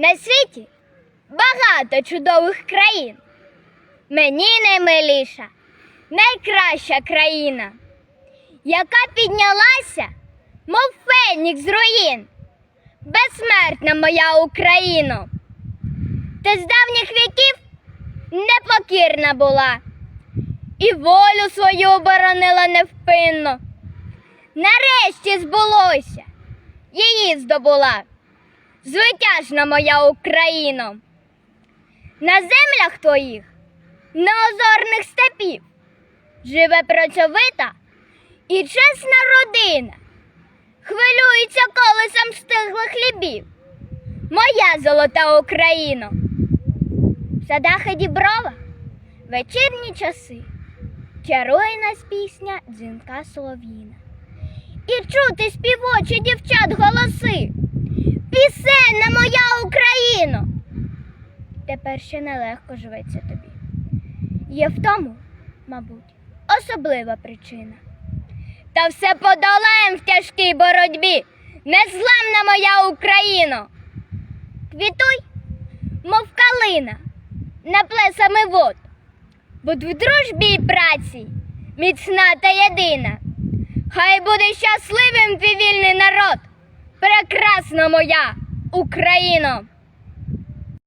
На світі багато чудових країн. Мені наймиліша, найкраща країна, яка піднялася, мов фенікс з руїн. Безсмертна моя Україно. Ти з давніх віків непокірна була і волю свою оборонила невпинно. Нарешті збулося, її здобула, звитяжна моя Україно. На землях твоїх, неозорних степів, живе працьовита і чесна родина, хвилюється колесом стиглих хлібів. Моя золота Україно. В садах і дібровах вечірні часи чарує нас пісня дзвінка солов'їна. І чути співочі дівчат голоси. Пісенна моя Україно. Тепер ще нелегко живеться тобі. Є в тому, мабуть, особлива причина. Та все подолаєм в тяжкій боротьбі. Незламна моя Україно. Квітуй, мов калина, на плесами вод. Будь в дружбі й праці, міцна та єдина. Хай буде щасливим твій вільний народ, прекрасна моя Україно!